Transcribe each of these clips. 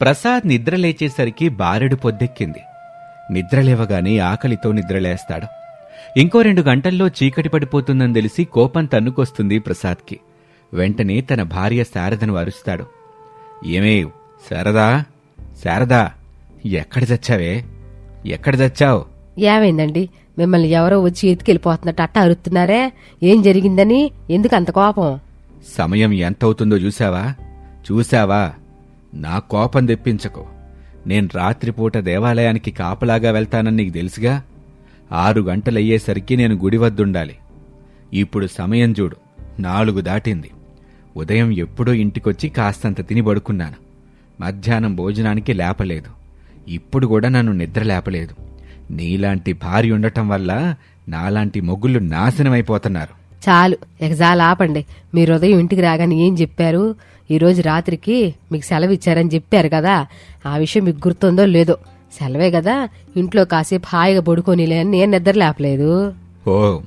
ప్రసాద్ నిద్ర లేచేసరికి బారెడు పొద్దెక్కింది. నిద్ర లేవగానే ఆకలితో నిద్రలేస్తాడు. ఇంకో రెండు గంటల్లో చీకటి పడిపోతుందని తెలిసి కోపం తన్నుకొస్తుంది ప్రసాద్కి. వెంటనే తన భార్య శారదను అరుస్తాడు. ఏమే శారదా శారదా ఎక్కడ చచ్చావే? ఎక్కడ చచ్చావు? ఏమైందండి? మిమ్మల్ని ఎవరో వచ్చి ఎత్తుకెళ్ళిపోతున్నట్టు అట్ట అరుస్తున్నారే? ఏం జరిగిందని? ఎందుకు అంత కోపం? సమయం ఎంతవుతుందో చూసావా చూసావా నా కోపం తెప్పించకు. నేను రాత్రిపూట దేవాలయానికి కాపలాగా వెళ్తానని నీకు తెలుసుగా? ఆరు గంటలయ్యేసరికి నేను గుడి వద్దుండాలి. ఇప్పుడు సమయం చూడు. నాలుగు దాటింది. ఉదయం ఎప్పుడో ఇంటికొచ్చి కాస్తంత తిని పడుకున్నాను. మధ్యాహ్నం భోజనానికి లేపలేదు. ఇప్పుడు కూడా నన్ను నిద్ర లేపలేదు. నీలాంటి భార్య ఉండటం వల్ల నాలాంటి మొగ్గులు నాశనమైపోతున్నారు. చాలు ఎగజాలు ఆపండి మీరు ఉదయం ఇంటికి రాగానే ఏం చెప్పారు? ఈ రోజు రాత్రికి మీకు సెలవు ఇచ్చారని చెప్పారు కదా. ఆ విషయం మీకు గుర్తుందో లేదో సెలవే కదా. ఇంట్లో కాసేపు హాయిగా పడుకోనిలే అని నేను నిద్ర లేపలేదు. ఓ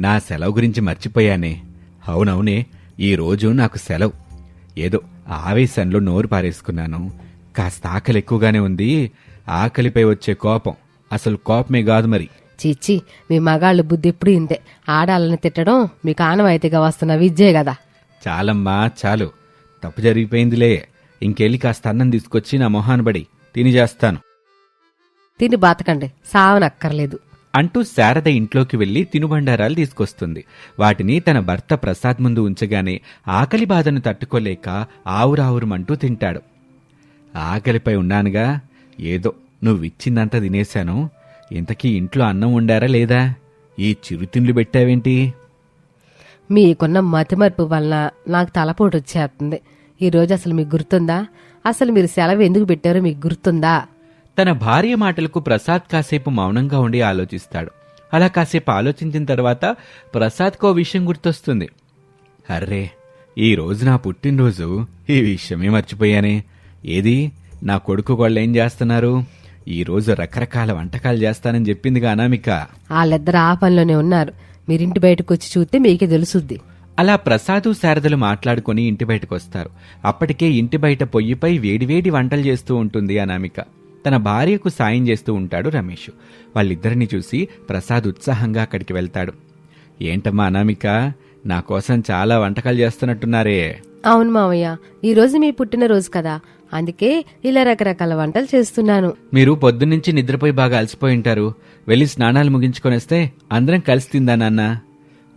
నా సెలవు గురించి మర్చిపోయానే. అవునవునే ఈ రోజు నాకు సెలవు. ఏదో ఆవేశంలో నోరు పారేసుకున్నాను. కాస్త ఆకలి ఎక్కువగానే ఉంది. ఆకలిపై వచ్చే కోపం అసలు కోపమే కాదు మరి. చిచ్చి మీ మగాళ్ళు బుద్ధి ఎప్పుడు ఇంతే. ఆడాలని తిట్టడం మీకు ఆనవాయితీగా వస్తున్న విద్యే కదా. చాలమ్మా చాలు. తప్పు జరిగిపోయిందిలే. ఇంకెళ్ళి కాస్త అన్నం తీసుకొచ్చి నా మొహాన్ని బడి తిని చేస్తాను. తిని బాతకండి. సావనక్కర్లేదు. అంటూ శారద ఇంట్లోకి వెళ్ళి తినుబండారాలు తీసుకొస్తుంది. వాటిని తన భర్త ప్రసాద్ ముందు ఉంచగానే ఆకలి బాధను తట్టుకోలేక ఆవురావురమంటూ తింటాడు. ఆకలిపై ఉన్నానుగా. ఏదో నువ్విచ్చిందంతా తినేశాను. ఇంతకీ ఇంట్లో అన్నం వండారా లేదా? ఈ చిరుతిండ్లు పెట్టావేంటి? మీకున్న మతిమరుపు వలన నాకు తలపోటు వచ్చేస్తుంది. ఈ రోజు అసలు మీకు గుర్తుందా? అసలు మీరు సెలవు ఎందుకు పెట్టారో మీకు గుర్తుందా? తన భార్య మాటలకు ప్రసాద్ కాసేపు మౌనంగా ఉండి ఆలోచిస్తాడు. అలా కాసేపు ఆలోచించిన తర్వాత ప్రసాద్కో విషయం గుర్తొస్తుంది. అర్రే ఈ రోజు నా పుట్టినరోజు. ఈ విషయమే మర్చిపోయానే. ఏది? నా కొడుకు వాళ్ళు ఏం చేస్తున్నారు? ఈ రోజు రకరకాల వంటకాలు చేస్తానని చెప్పిందిగా అనామిక. వాళ్ళిద్దరు ఆ పనిలోనే ఉన్నారు. మీరింటి బయటకు వచ్చి చూస్తే మీకే తెలుసుద్ది. అలా ప్రసాదు శారదలు మాట్లాడుకుని ఇంటి బయటకు వస్తారు అప్పటికే ఇంటి బయట పొయ్యిపై వేడివేడి వంటలు చేస్తూ ఉంటుంది అనామిక. తన భార్యకు సాయం చేస్తూ ఉంటాడు రమేష్. వాళ్ళిద్దరిని చూసి ప్రసాద్ ఉత్సాహంగా అక్కడికి వెళ్తాడు. ఏంటమ్మా అనామిక నా కోసం చాలా వంటకాలు చేస్తున్నట్టున్నారే. అవును మావయ్య ఈ రోజు మీ పుట్టినరోజు కదా. అందుకే ఇలా రకరకాల వంటలు చేస్తున్నాను. మీరు పొద్దున్నుంచి నిద్రపోయి బాగా అలసిపోయి ఉంటారు. వెళ్ళి స్నానాలు ముగించుకొని వస్తే అందరం కలిసి తిందా నాన్న?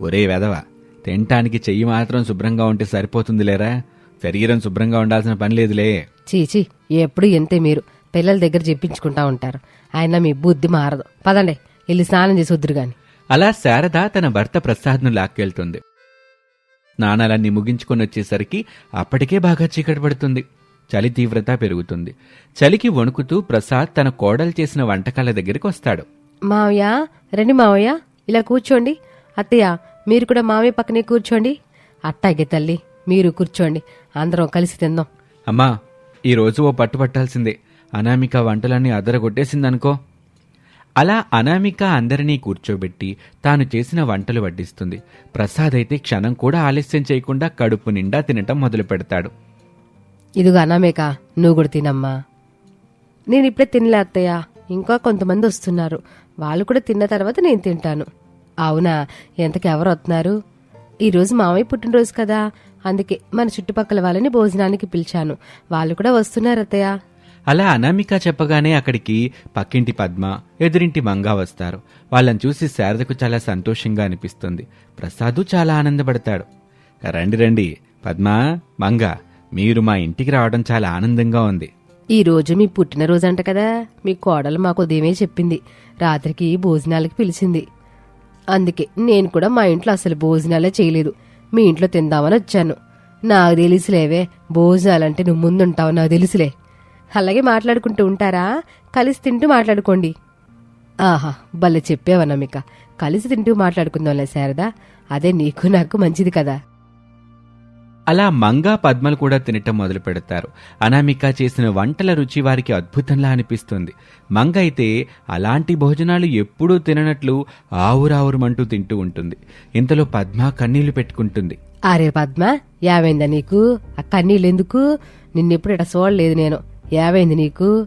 ఒరే వెదవ తినటానికి చెయ్యి మాత్రం శుభ్రంగా ఉంటే సరిపోతుంది లేరా? శరీరం శుభ్రంగా ఉండాల్సిన పని లేదులే. చీచి ఎప్పుడు ఎంతే మీరు. పిల్లల దగ్గర చెప్పించుకుంటా ఉంటారు. ఆయన మీ బుద్ధి మారదు. పదండి వెళ్ళి స్నానం చేసి వద్దురు గాని. అలా శారద తన భర్త ప్రసాద్ను లాక్కెళ్తుంది. స్నానాలన్నీ ముగించుకొని వచ్చేసరికి అప్పటికే బాగా చీకటి పడుతుంది. చలి తీవ్రత పెరుగుతుంది. చలికి వణుకుతూ ప్రసాద్ తన కోడలు చేసిన వంటకాల దగ్గరికి వస్తాడు. మావయ్య రండి మావయ్య ఇలా కూర్చోండి. అత్తయ్య మీరు కూడా మావయ్య పక్కనే కూర్చోండి. అట్టాగే తల్లి మీరు కూర్చోండి. అందరం కలిసి తిందాం. అమ్మా ఈరోజు ఓ పట్టు పట్టాల్సిందే. అనామిక వంటలన్నీ అదరగొట్టేసిందనుకో. అలా అనామిక అందరినీ కూర్చోబెట్టి తాను చేసిన వంటలు వడ్డిస్తుంది. ప్రసాద్ అయితే క్షణం కూడా ఆలస్యం చేయకుండా కడుపు నిండా తినటం మొదలు పెడతాడు ఇదిగో అనామేక నువ్వు కూడా తినమ్మా. నేను ఇప్పుడే తినలే అత్తయ్య. ఇంకా కొంతమంది వస్తున్నారు. వాళ్ళు కూడా తిన్న తర్వాత నేను తింటాను. అవునా? ఎంతకి ఎవరు వస్తున్నారు? ఈరోజు మామయ్య పుట్టినరోజు కదా. అందుకే మన చుట్టుపక్కల వాళ్ళని భోజనానికి పిలిచాను. వాళ్ళు కూడా వస్తున్నారు అత్తయ్య. అలా అనామిక చెప్పగానే అక్కడికి పక్కింటి పద్మ ఎదురింటి మంగా వస్తారు. వాళ్ళని చూసి శారదకు చాలా సంతోషంగా అనిపిస్తుంది. ప్రసాదు చాలా ఆనందపడతాడు. రండి రండి. పద్మ మంగ. మీరు మా ఇంటికి రావడం చాలా ఆనందంగా ఉంది. ఈ రోజు మీ పుట్టినరోజు అంట కదా? మీ కోడలు మాకు ఉదయమే చెప్పింది. రాత్రికి భోజనాలకి పిలిచింది. అందుకే నేను కూడా మా ఇంట్లో అసలు భోజనాలే చేయలేదు. మీ ఇంట్లో తిందామని వచ్చాను. నాకు తెలుసులేవే భోజనాలంటే నువ్వు ముందుంటావు నాకు తెలుసులే. అలాగే మాట్లాడుకుంటూ ఉంటారా? కలిసి తింటూ మాట్లాడుకోండి. ఆహా భలే చెప్పేవనమిక. కలిసి తింటూ మాట్లాడుకుందాంలే శారదా. అదే నీకు నాకు మంచిది కదా. అలా మంగా పద్మలు కూడా తినటం మొదలు పెడతారు. అనామిక చేసిన వంటల రుచి వారికి అద్భుతంలా అనిపిస్తుంది. మంగ అయితే అలాంటి భోజనాలు ఎప్పుడూ తిననట్లు ఆవురావురమంటూ తింటూ ఉంటుంది. ఇంతలో పద్మ కన్నీళ్ళు పెట్టుకుంటుంది. అరే పద్మ యావైందా నీకు? ఆ కన్నీళ్ళు ఎందుకు నిన్నెప్పుడు ఇట చూడలేదు నేను. యావైంది నీకు?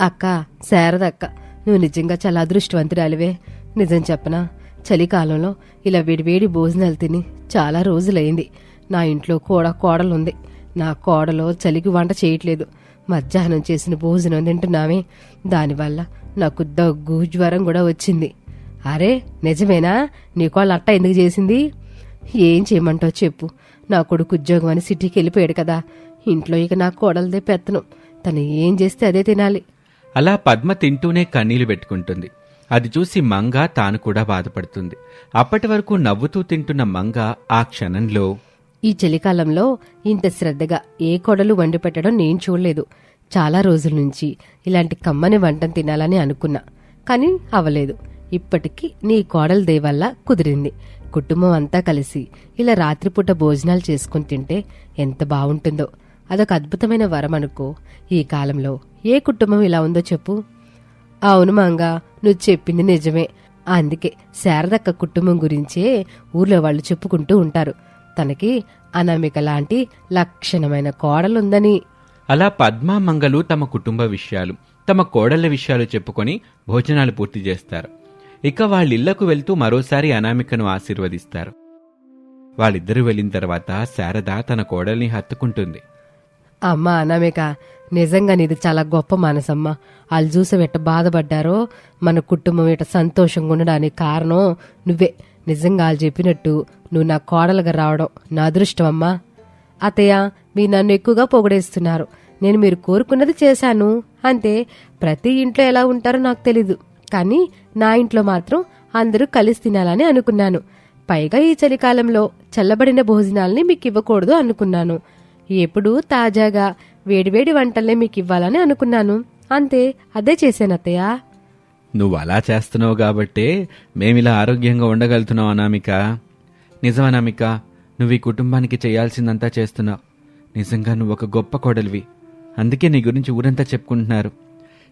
అక్క శారదక్క నువ్వు నిజంగా చాలా అదృష్టవంతురాలివే. నిజం చెప్పనా? చలికాలంలో ఇలా వేడివేడి భోజనాలు తిని చాలా రోజులైంది. నా ఇంట్లో కూడా కోడలుంది. నా కోడలో చలికి వంట చేయట్లేదు. మధ్యాహ్నం చేసిన భోజనం తింటున్నామే. దానివల్ల నాకు దగ్గు జ్వరం కూడా వచ్చింది. అరే నిజమేనా? నీకు వాళ్ళ అట్ట ఎందుకు చేసింది? ఏం చేయమంటావు చెప్పు. నా కొడుకు ఉద్యోగం అని సిటీకి వెళ్ళిపోయాడు కదా. ఇంట్లో ఇక నా కోడలదే పెత్తనం. తను ఏం చేస్తే అదే తినాలి. అలా పద్మ తింటూనే కన్నీళ్ళు పెట్టుకుంటుంది. అది చూసి మంగ తాను కూడా బాధపడుతుంది. అప్పటి వరకు నవ్వుతూ తింటున్న మంగ ఆ క్షణంలో ఈ చలికాలంలో ఇంత శ్రద్ధగా ఏ కొడలు వండి పెట్టడం నేను చూడలేదు. చాలా రోజుల నుంచి ఇలాంటి కమ్మని వంటను తినాలని అనుకున్నా కానీ అవలేదు. ఇప్పటికీ నీ కోడల దేవల్ల కుదిరింది. కుటుంబం అంతా కలిసి ఇలా రాత్రిపూట భోజనాలు చేసుకుని తింటే ఎంత బాగుంటుందో అదొక అద్భుతమైన వరం అనుకో. ఈ కాలంలో ఏ కుటుంబం ఇలా ఉందో చెప్పు. అవును మంగా నువ్వు చెప్పింది నిజమే. అందుకే శారదక్క కుటుంబం గురించే ఊర్లో వాళ్ళు చెప్పుకుంటూ ఉంటారు. తనకి అనామిక లాంటి లక్షణమైన కోడలుందని. అలా పద్మ మంగలు తమ కుటుంబ విషయాలు తమ కోడళ్ళ విషయాలు చెప్పుకొని భోజనాలు పూర్తి చేస్తారు. ఇక వాళ్ళిళ్ళకు వెళ్తూ మరోసారి అనామికను ఆశీర్వదిస్తారు. వాళ్ళిద్దరూ వెళ్ళిన తర్వాత శారద తన కోడల్ని హత్తుకుంటుంది. అమ్మా అనామిక నిజంగా నీది చాలా గొప్ప మనసమ్మా. వాళ్ళు చూసి ఎట్ట బాధపడ్డారో మన కుటుంబం ఇట సంతోషంగా ఉండడానికి కారణం నువ్వే. నిజంగా వాళ్ళు చెప్పినట్టు నువ్వు నా కోడలుగా రావడం నా అదృష్టం అమ్మా. అతయ్య మీరు నన్ను ఎక్కువగా పొగడేస్తున్నారు. నేను మీరు కోరుకున్నది చేశాను. అంతే ప్రతి ఇంట్లో ఎలా ఉంటారో నాకు తెలీదు. కానీ నా ఇంట్లో మాత్రం అందరూ కలిసి తినాలని అనుకున్నాను. పైగా ఈ చలికాలంలో చల్లబడిన భోజనాల్ని మీకు ఇవ్వకూడదు అనుకున్నాను. ఎప్పుడూ తాజాగా వేడివేడి వంటలే మీకు ఇవ్వాలని అనుకున్నాను. అంతే అదే చేశాను అత్తయ్య. నువ్వు అలా చేస్తున్నావు కాబట్టే మేమిలా ఆరోగ్యంగా ఉండగలుగుతున్నావు అనామిక. నిజం అనామిక నువ్వు ఈ కుటుంబానికి చేయాల్సిందంతా చేస్తున్నావు. నిజంగా నువ్వు ఒక గొప్ప కోడలివి. అందుకే నీ గురించి ఊరంతా చెప్పుకుంటున్నారు.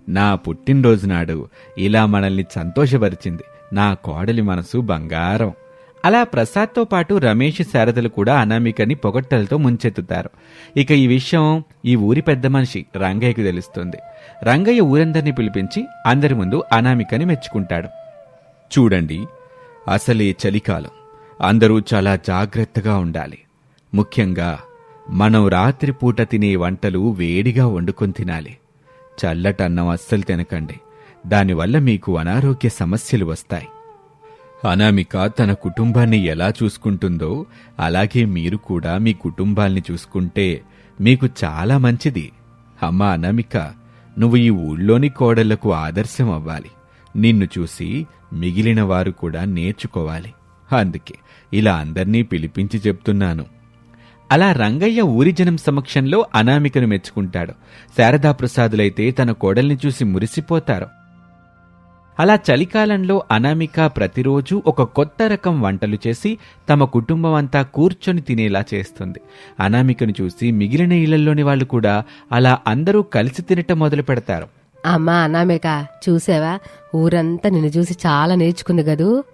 నా పుట్టినరోజు నాడు ఇలా మనల్ని సంతోషపరిచింది. నా కోడలి మనసు బంగారం. అలా ప్రసాద్తో పాటు రమేష్ శారదలు కూడా అనామికని పొగట్టలతో ముంచెత్తుతారు. ఇక ఈ విషయం ఈ ఊరి పెద్ద మనిషి రంగయ్యకు తెలుస్తుంది. రంగయ్య ఊరందరినీ పిలిపించి అందరి ముందు అనామికని మెచ్చుకుంటాడు. చూడండి అసలే చలికాలం. అందరూ చాలా జాగ్రత్తగా ఉండాలి. ముఖ్యంగా మనం రాత్రిపూట తినే వంటలు వేడిగా వండుకొని తినాలి. చల్లటన్నం అస్సలు తినకండి. దానివల్ల మీకు అనారోగ్య సమస్యలు వస్తాయి. అనామిక తన కుటుంబాన్ని ఎలా చూసుకుంటుందో అలాగే మీరు కూడా మీ కుటుంబాల్ని చూసుకుంటే మీకు చాలా మంచిది. అమ్మ అనామిక నువ్వు ఈ ఊళ్ళోని కోడళ్ళకు ఆదర్శం అవ్వాలి. నిన్ను చూసి మిగిలిన వారు కూడా నేర్చుకోవాలి. అందుకే ఇలా అందర్నీ పిలిపించి చెప్తున్నాను. అలా రంగయ్య ఊరి జనం సమక్షంలో అనామికను మెచ్చుకుంటాడు. శారదాప్రసాదులైతే తన కోడల్ని చూసి మురిసిపోతారు. అలా చలికాలంలో అనామిక ప్రతిరోజు ఒక కొత్త రకం వంటలు చేసి తమ కుటుంబం అంతా కూర్చొని తినేలా చేస్తుంది. అనామికను చూసి మిగిలిన ఇళ్ళలోని వాళ్ళు కూడా అలా అందరూ కలిసి తినటం మొదలు పెడతారు. అమ్మా అనామిక చూసావా? ఊరంతా నిన్ను చూసి చాలా నేర్చుకుంది కదూ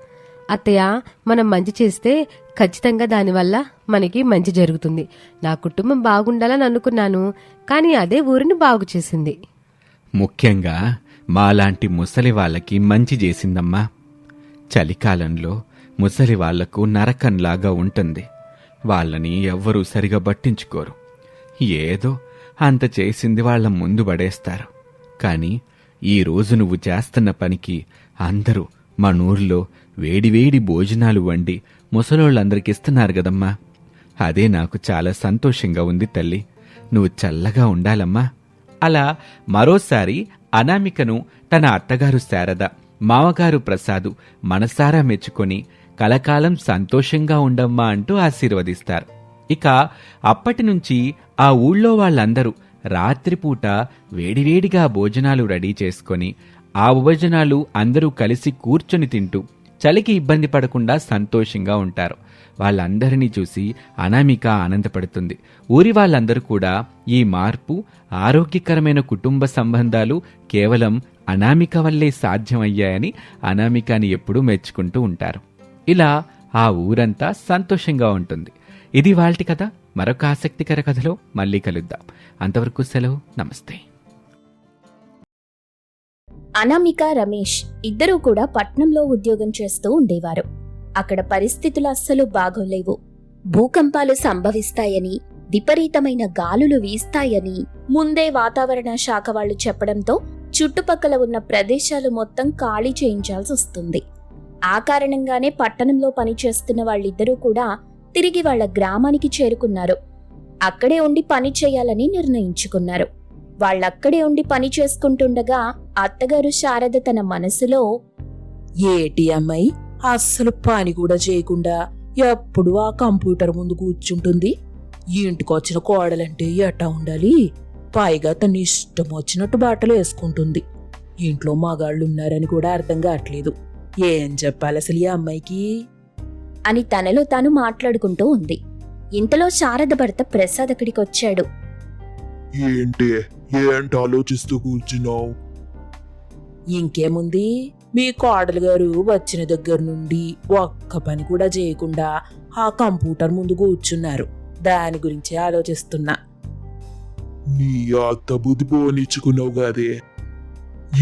అత్తయ్య మనం మంచి చేస్తే ఖచ్చితంగా దానివల్ల మనకి మంచి జరుగుతుంది. నా కుటుంబం బాగుండాలని అనుకున్నాను కానీ అదే ఊరిని బాగు చేసింది. ముఖ్యంగా మాలాంటి ముసలి వాళ్ళకి మంచి చేసిందమ్మా. చలికాలంలో ముసలి వాళ్ళకు నరకంలాగా ఉంటుంది. వాళ్ళని ఎవ్వరూ సరిగా పట్టించుకోరు. ఏదో అంత చేసింది వాళ్ళ ముందు పడేస్తారు. కానీ ఈ రోజు నువ్వు చేస్తున్న పనికి అందరూ మన ఊర్లో వేడివేడి భోజనాలు వండి ముసలోళ్ళందరికి ఇస్తున్నారు కదమ్మా. అదే నాకు చాలా సంతోషంగా ఉంది తల్లి. నువ్వు చల్లగా ఉండాలమ్మా. అలా మరోసారి అనామికను తన అత్తగారు శారద మామగారు ప్రసాదు మనసారా మెచ్చుకొని కలకాలం సంతోషంగా ఉండమ్మా అంటూ ఆశీర్వదిస్తారు. ఇక అప్పటి నుంచి ఆ ఊళ్ళో వాళ్ళందరూ రాత్రిపూట వేడివేడిగా భోజనాలు రెడీ చేసుకొని ఆ భోజనాలు అందరూ కలిసి కూర్చొని తింటూ చలికి ఇబ్బంది పడకుండా సంతోషంగా ఉంటారు. వాళ్ళందరినీ చూసి అనామిక ఆనందపడుతుంది. ఊరి వాళ్ళందరూ కూడా ఈ మార్పు ఆరోగ్యకరమైన కుటుంబ సంబంధాలు కేవలం అనామిక వల్లే సాధ్యమయ్యాయని అనామికాని ఎప్పుడూ మెచ్చుకుంటూ ఉంటారు. ఇలా ఆ ఊరంతా సంతోషంగా ఉంటుంది. ఇది వాళ్ళటి కథ. మరొక ఆసక్తికర కథలో మళ్ళీ కలుద్దాం. అంతవరకు సెలవు. నమస్తే. అనామిక రమేష్ ఇద్దరూ కూడా పట్నంలో ఉద్యోగం చేస్తూ ఉండేవారు. అక్కడ పరిస్థితులు అస్సలు బాగోలేవు. భూకంపాలు సంభవిస్తాయని విపరీతమైన గాలులు వీస్తాయని ముందే వాతావరణ శాఖ వాళ్ళు చెప్పడంతో చుట్టుపక్కల ఉన్న ప్రదేశాలు మొత్తం ఖాళీ చేయించాల్సి వస్తుంది. ఆ కారణంగానే పట్టణంలో పనిచేస్తున్న వాళ్ళిద్దరూ కూడా తిరిగి వాళ్ళ గ్రామానికి చేరుకున్నారు. అక్కడే ఉండి పని చేయాలని నిర్ణయించుకున్నారు. వాళ్ళక్కడే ఉండి పని చేసుకుంటుండగా అత్తగారు శారద తన మనసులో ఏటి అమ్మాయి అస్సలు పని కూడా చేయకుండా ఎప్పుడు ఆ కంప్యూటర్ ముందు కూర్చుంటుంది? ఇంటికొచ్చిన కోడలంటే ఎట్టా ఉండాలి? పైగా తన ఇష్టం వచ్చినట్టు బట్టలు వేసుకుంటుంది. ఇంట్లో మగాళ్ళు ఉన్నారని కూడా అర్థం కావట్లేదు. ఏం చెప్పాలి అసలు ఈ అమ్మాయికి? అని తనలో తాను మాట్లాడుకుంటూ ఉంది. ఇంతలో శారద భర్త ప్రసాద్ అక్కడికి వచ్చాడు. ఏంటి? ఏంటి ఆలోచిస్తూ కూర్చున్నావు? ఇంకేముంది? మీ కోడలు గారు వచ్చిన దగ్గర నుండి ఒక్క పని కూడా చేయకుండా ఆ కంప్యూటర్ ముందు కూర్చున్నారు. దాని గురించి ఆలోచిస్తున్నా. నీ అత్త బుద్ధి పోనిచ్చుకున్నావు కదే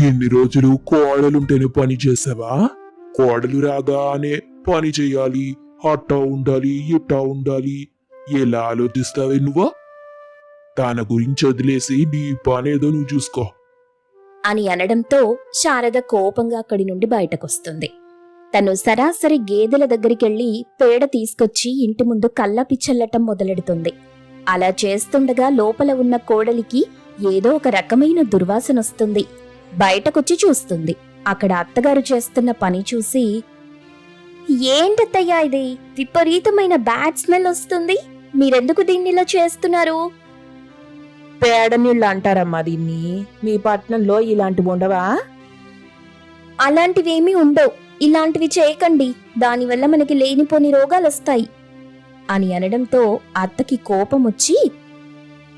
ఎన్ని రోజులు కోడలుంటేనే పని చేసావా? కోడలు రాగానే పని చేయాలి అట్టా ఉండాలి ఇట్టా ఉండాలి. ఎలా ఆలోచిస్తావే నువ్వా? తన గురించి వదిలేసి నీ పనేదో నువ్వు చూసుకో. అని అనడంతో శారద కోపంగా అక్కడి నుండి బయటకొస్తుంది. తను సరాసరి గేదెల దగ్గరికెళ్ళి పేడ తీసుకొచ్చి ఇంటి ముందు కల్లాపి చల్లటం మొదలెడుతుంది. అలా చేస్తుండగా లోపల ఉన్న కోడలికి ఏదో ఒక రకమైన దుర్వాసనొస్తుంది బయటకొచ్చి చూస్తుంది. అక్కడ అత్తగారు చేస్తున్న పని చూసి ఏంటత్తయ్యా ఇది? విపరీతమైన బ్యాడ్ స్మెల్ వస్తుంది. మీరెందుకు దీన్ని ఇలా చేస్తున్నారు? పేడ నీళ్ళు అంటారమ్మా దీన్ని. మీ పట్నంలో ఇలాంటివి ఉండవా? అలాంటివేమీ ఉండవు. ఇలాంటివి చేయకండి. దానివల్ల మనకి లేనిపోని రోగాలు వస్తాయి. అని అనడంతో అత్తకి కోపం వచ్చి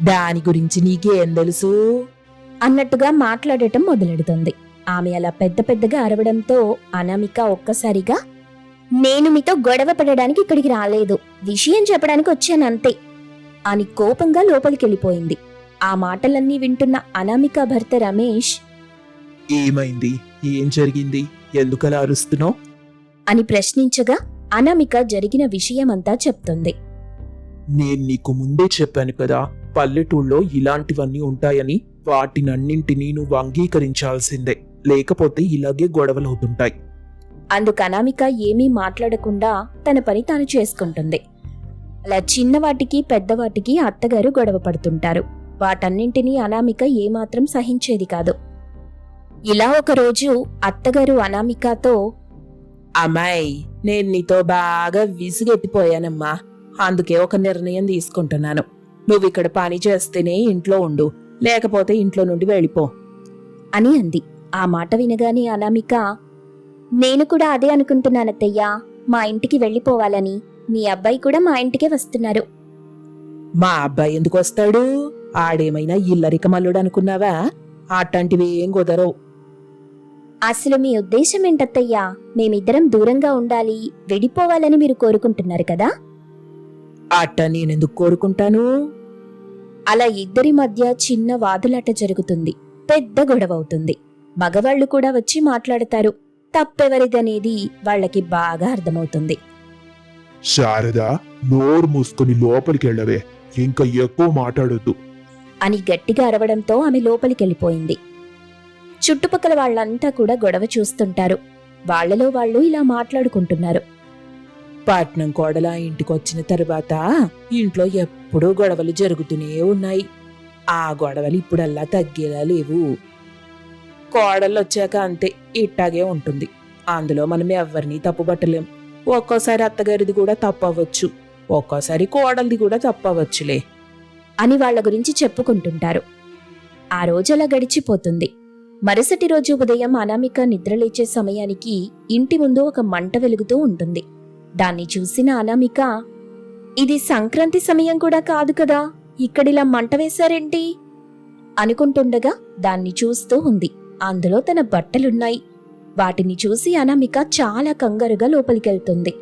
దాని గురించి నీకేం తెలుసు? అన్నట్టుగా మాట్లాడటం మొదలెడుతుంది. ఆమె అలా పెద్ద పెద్దగా అరవడంతో అనామిక ఒక్కసారిగా నేను మీతో గొడవ పడడానికి ఇక్కడికి రాలేదు. విషయం చెప్పడానికి వచ్చాను అంతే. అని కోపంగా లోపలికెళ్ళిపోయింది. ఆ మాటలన్నీ వింటున్న అనామిక భర్త రమేష్ ఏమైంది? ఏం జరిగింది? ఎందుకలా అరుస్తున్నావు? అని ప్రశ్నించగా అనామిక జరిగిన విషయమంతా చెప్తుంది. నేను నీకు ముందే చెప్పాను కదా పల్లెటూళ్ళలో ఇలాంటివన్నీ ఉంటాయని వాటినన్నింటినీ నువ్వు అంగీకరించాల్సిందే. లేకపోతే ఇలాగే గొడవలవుతుంటాయి. అందుకు అనామిక ఏమీ మాట్లాడకుండా తన పని తాను చేసుకుంటుంది. అలా చిన్నవాటికి పెద్దవాటికి అత్తగారు గొడవ పడుతుంటారు. వాటన్నింటినీ అనామిక ఏమాత్రం సహించేది కాదు. ఇలా ఒకరోజు అత్తగారు అనామికతో అమ్మాయి నేను నీతో బాగా విసుగెత్తిపోయానమ్మా. అందుకే ఒక నిర్ణయం తీసుకుంటున్నాను. నువ్వు ఇక్కడ పని చేస్తేనే ఇంట్లో ఉండు. లేకపోతే ఇంట్లో నుండి వెళ్ళిపో. అని అంది. ఆ మాట వినగానే అనామిక నేను కూడా అదే అనుకుంటున్నానత్తయ్యా. మా ఇంటికి వెళ్ళిపోవాలని. మీ అబ్బాయి కూడా మా ఇంటికే వస్తున్నారు. మా అబ్బాయి ఎందుకు వస్తాడు? ఆడేమైనా ఇల్లరిక మల్లుడు అనుకున్నావా అట్లాంటివి ఏం కుదరవు. అసలు మీ ఉద్దేశం ఏంటత్తయ్యా? మేమిద్దరం దూరంగా ఉండాలి విడిపోవాలని మీరు కోరుకుంటున్నారు కదా? అట్ట నేనెందుకు కోరుకుంటాను? అలా ఇద్దరి మధ్య చిన్న వాదులాట జరుగుతుంది పెద్ద గొడవ అవుతుంది మగవాళ్ళు కూడా వచ్చి మాట్లాడతారు తప్పెవరిదనేది వాళ్ళకి బాగా అర్థమవుతుంది. శారద నోరు మూసుకొని లోపలికి వెళ్ళవే ఇంకా ఎక్కువ మాట్లాడొద్దు. అని గట్టిగా అరవడంతో ఆమె లోపలికెళ్ళిపోయింది. చుట్టుపక్కల వాళ్ళంతా కూడా గొడవ చూస్తుంటారు. వాళ్ళలో వాళ్ళు ఇలా మాట్లాడుకుంటున్నారు. పట్నం కోడల ఇంటికొచ్చిన తర్వాత ఇంట్లో ఎప్పుడూ గొడవలు జరుగుతూనే ఉన్నాయి. ఆ గొడవలు ఇప్పుడల్లా తగ్గేలా లేవు. కోడలు వచ్చాక అంతే ఇట్టాగే ఉంటుంది. అందులో మనం ఎవరిని తప్పుపట్టలేం ఒక్కోసారి అత్తగారిది కూడా తప్పవచ్చు. ఒక్కోసారి కోడలిది కూడా తప్పవచ్చులే. అని వాళ్ళ గురించి చెప్పుకుంటుంటారు. ఆ రోజలా గడిచిపోతుంది. మరుసటి రోజు ఉదయం అనామిక నిద్రలేచే సమయానికి ఇంటి ముందు ఒక మంట వెలుగుతూ ఉంటుంది. దాన్ని చూసిన అనామిక ఇది సంక్రాంతి సమయం కూడా కాదు కదా ఇక్కడిలా మంట వేశారేంటి? అనుకుంటుండగా దాన్ని చూస్తూ ఉంది. అందులో తన బట్టలున్నాయి. వాటిని చూసి అనామిక చాలా కంగారుగా లోపలికెళ్తుంది.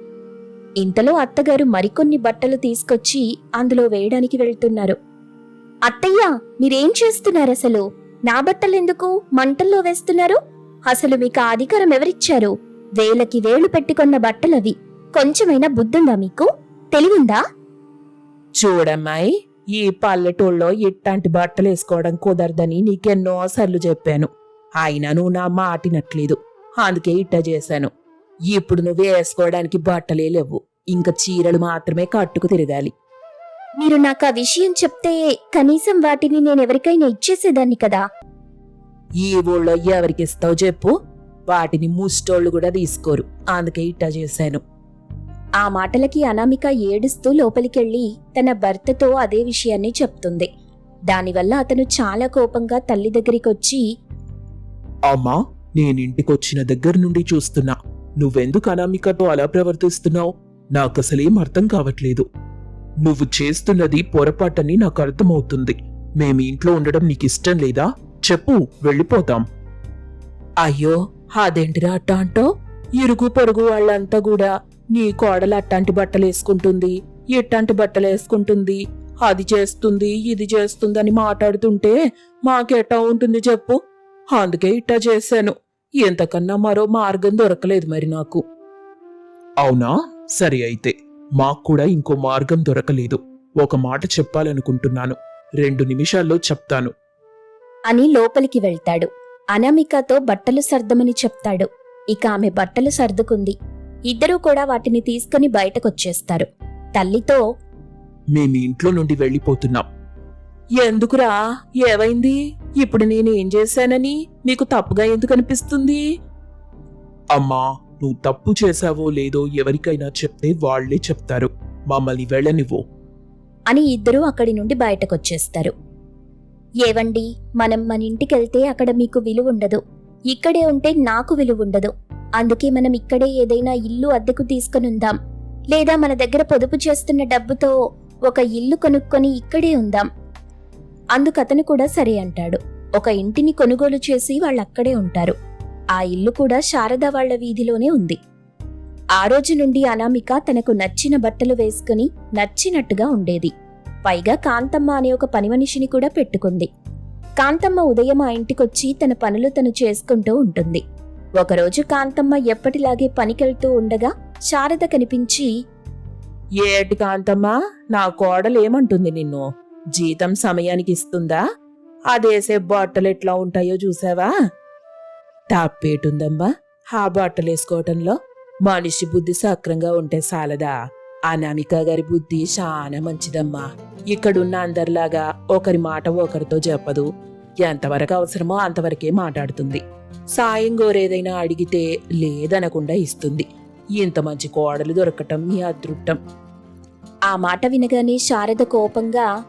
ఇంతలో అత్తగారు మరికొన్ని బట్టలు తీసుకొచ్చి అందులో వేయడానికి వెళ్తున్నారు. అత్తయ్య మీరేం చేస్తున్నారు అసలు నా బట్టలెందుకు? మంటల్లో వేస్తున్నారు? అసలు మీకు ఆ అధికారం ఎవరిచ్చారు? వేలకి వేలు పెట్టుకున్న బట్టలవి. కొంచెమైనా బుద్ధుందా మీకు? తెలివిందా? చూడమ్మాయి ఈ పల్లెటూళ్ళలో ఇట్లాంటి బట్టలు వేసుకోవడం కుదరదని నీకెన్నో సార్లు చెప్పాను. అయినా నువ్వు నా మాటినట్లేదు. అందుకే ఇట్ట చేశాను. ఇప్పుడు నువ్వు వేసుకోవడానికి బట్టలే లేవు. ఇంకా చీరలు మాత్రమే కట్టుకు తిరగాలి. మీరు నాకు ఆ విషయం చెప్తే కనీసం వాటిని నేను ఎవరికైనా ఇచ్చేసేదాన్ని కదా. ఈ ఊళ్ళో ఎవరికి ఇస్తావు చెప్పు. వాటిని ముష్టోళ్ళు కూడా తీసుకోరు. అందుకే ఇట్టా చేశాను. ఆ మాటలకి అనామిక ఏడుస్తూ లోపలికెళ్ళి తన భర్తతో అదే విషయాన్ని చెప్తుంది. దానివల్ల అతను చాలా కోపంగా తల్లి దగ్గరికొచ్చి అమ్మా నేనింటికొచ్చిన దగ్గర నుండి చూస్తున్నా. నువ్వెందుకు అనామికతో అలా ప్రవర్తిస్తున్నావు? నాకసలేం అర్థం కావట్లేదు. నువ్వు చేస్తున్నది పొరపాటని నాకు అర్థమవుతుంది. మేమి ఇంట్లో ఉండడం నీకిష్టం లేదా? చెప్పు వెళ్ళిపోతాం అయ్యో అదేంటిరా అట్ట అంటో ఇరుగు పొరుగు వాళ్ళంతా కూడా నీ కోడలు అట్టాంటి బట్టలు వేసుకుంటుంది ఇట్టాంటి బట్టలు వేసుకుంటుంది అది చేస్తుంది ఇది చేస్తుంది అని మాట్లాడుతుంటే మాకెట్టా ఉంటుంది చెప్పు. అందుకే ఇట్టా చేశాను. ఎంతకన్నా మరో మార్గం దొరకలేదు మరి నాకు. అవునా? సరే అయితే. మాకు కూడా ఇంకో మార్గం దొరకలేదు. ఒక మాట చెప్పాలనుకుంటున్నాను. రెండు నిమిషాల్లో చెప్తాను. అని లోపలికి వెళ్తాడు. అనామికతో బట్టలు సర్దమని చెప్తాడు. ఇక ఆమె బట్టలు సర్దుకుంది. ఇద్దరూ కూడా వాటిని తీసుకుని బయటకొచ్చేస్తారు. తల్లితో మేము ఇంట్లో నుండి వెళ్ళిపోతున్నాం. ఎందుకురా? ఏమైంది? ఇప్పుడు నేనేం చేశానని? నీకు తప్పుగా ఎందుకు అనిపిస్తుంది? అమ్మా నువ్వు తప్పు చేశావో లేదో ఎవరికైనా చెప్తే వాళ్ళే చెప్తారు. మమ్మల్ని వెళ్ళనివ్వు. అని ఇద్దరూ అక్కడి నుండి బయటకొచ్చేస్తారు. ఏవండి మనం మన ఇంటికెళ్తే అక్కడ మీకు విలువ ఉండదు. ఇక్కడే ఉంటే నాకు విలువ ఉండదు. అందుకే మనం ఇక్కడే ఏదైనా ఇల్లు అద్దెకు తీసుకునుందాం లేదా మన దగ్గర పొదుపు చేస్తున్న డబ్బుతో ఒక ఇల్లు కొనుక్కొని ఇక్కడే ఉందాం. అందుకతను కూడా సరే అంటాడు. ఒక ఇంటిని కొనుగోలు చేసి వాళ్ళక్కడే ఉంటారు. ఆ ఇల్లు కూడా శారద వాళ్ళ వీధిలోనే ఉంది. ఆ రోజు నుండి అనామిక తనకు నచ్చిన బట్టలు వేసుకుని నచ్చినట్టుగా ఉండేది. పైగా కాంతమ్మ అనే ఒక పని మనిషిని కూడా పెట్టుకుంది. కాంతమ్మ ఉదయం ఆ ఇంటికొచ్చి తన పనులు తను చేసుకుంటూ ఉంటుంది. ఒకరోజు కాంతమ్మ ఎప్పటిలాగే పనికెళ్తూ ఉండగా శారద కనిపించి ఏటి కాంతమ్మ నా కోడలేమంటుంది నిన్ను? జీతం సమయానికి ఇస్తుందా? అదేసే బట్టలు ఎట్లా ఉంటాయో చూసావా? తప్పేటుందమ్మా. ఆ బట్టలు వేసుకోవటంలో మనిషి బుద్ధి సక్రంగా ఉంటే సాలదా. అనామిక గారి బుద్ధి చాలా మంచిదమ్మా. ఇక్కడున్న అందరిలాగా ఒకరి మాట ఒకరితో చెప్పదు. ఎంతవరకు అవసరమో అంతవరకే మాట్లాడుతుంది. సాయం గోరేదైనా అడిగితే లేదనకుండా ఇస్తుంది. ఇంత మంచి కోడలు దొరకటం మీ అదృష్టం. ఆ మాట వినగానే శారద కోపంగా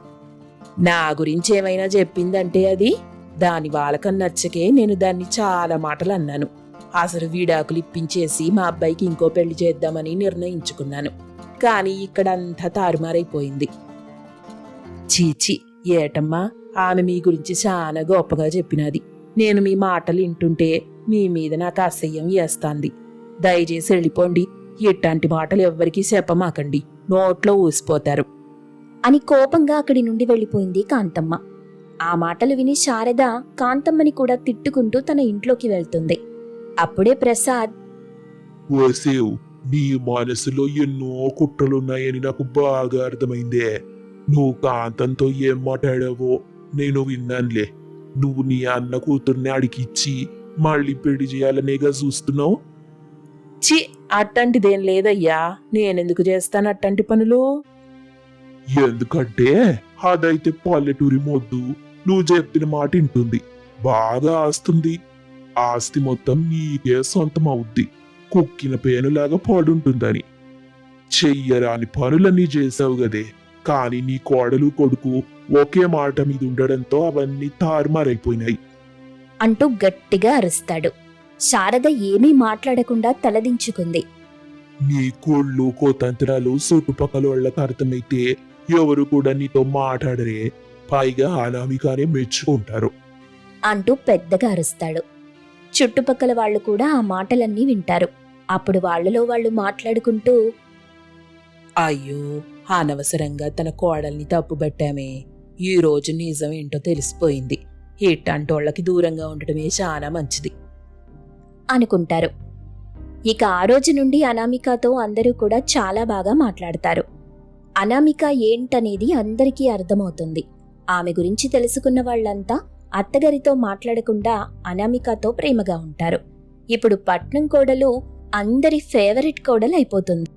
నా గురించి ఏమైనా చెప్పిందంటే అది? దాని వాళ్ళకం నచ్చకే నేను దాన్ని చాలా మాటలు అన్నాను. అసలు వీడాకులు ఇప్పించేసి మా అబ్బాయికి ఇంకో పెళ్ళి చేద్దామని నిర్ణయించుకున్నాను. కానీ ఇక్కడ అంతా తారుమారైపోయింది. చీచి ఏటమ్మా ఆమె మీ గురించి చాలా గొప్పగా చెప్పినది. నేను మీ మాటలు వింటుంటే మీ మీద నాకు అసహ్యం వేస్తాంది. దయచేసి వెళ్ళిపోండి. ఇట్లాంటి మాటలు ఎవ్వరికీ చెప్పమాకండి. నోట్లో ఊసిపోతారు. అని కోపంగా అక్కడి నుండి వెళ్ళిపోయింది కాంతమ్మ. ఆ మాటలు విని శారద కాంతమ్మని కూడా తిట్టుకుంటూ తన ఇంట్లోకి వెళ్తుంది. అప్పుడే ప్రసాద్ నీ మనసులో ఎన్నో కుట్రలున్నాయని నాకు బాగా అర్థమైందే. నువ్వు కాంతంతో ఏం మాట్లాడావో నేను విన్నానులే. నువ్వు నీ అన్న కూతుర్ని అడిగిచ్చి మళ్ళీ పెళ్ళి చేయాలనేగా చూస్తున్నావు? చి అట్టంటిదేం లేదయ్యా. నేనెందుకు చేస్తాను అట్టంటి పనులు? ఎందుకంటే అదైతే పల్లెటూరి మొద్దు. నువ్వు చెప్పిన మాట వింటుంది. బాగా ఆస్తుంది. ఆస్తి మొత్తం నీకే సొంతం అవుద్ది కుక్కిన పేనులాగా పడుంటుందని. చెయ్యరాని పనులన్నీ చేసావు గదే. కానీ నీ కోడలు కొడుకు ఒకే మాట మీద ఉండడంతో అవన్నీ తారుమారైపోయినాయి. అంటూ గట్టిగా అరుస్తాడు. శారద ఏమీ మాట్లాడకుండా తలదించుకుంది. నీ కోళ్ళు కోతంత్రాలు చుట్టుపక్కల వాళ్ళకి అర్థమైతే ఎవరు కూడా నీతో మాట్లాడరే. పైగా అనామికానే మెచ్చుకుంటారు. అంటూ పెద్దగా అరుస్తాడు. చుట్టుపక్కల వాళ్ళు కూడా ఆ మాటలన్నీ వింటారు. అప్పుడు వాళ్ళలో వాళ్ళు మాట్లాడుకుంటూ అయ్యో అనవసరంగా తన కోడల్ని తప్పుబట్టామే. ఈ రోజు నిజం ఏంటో తెలిసిపోయింది. ఇట్టంటోళ్ళకి దూరంగా ఉండటమే చాలా మంచిది. అనుకుంటారు. ఇక ఆ రోజు నుండి అనామికతో అందరూ కూడా చాలా బాగా మాట్లాడతారు. అనామిక ఏంటనేది అందరికీ అర్థమవుతుంది. ఆమె గురించి తెలుసుకున్న వాళ్ళంతా అత్తగారితో మాట్లాడకుండా అనామికతో ప్రేమగా ఉంటారు. ఇప్పుడు పట్నం కోడలు అందరి ఫేవరెట్ కోడలు అయిపోతుంది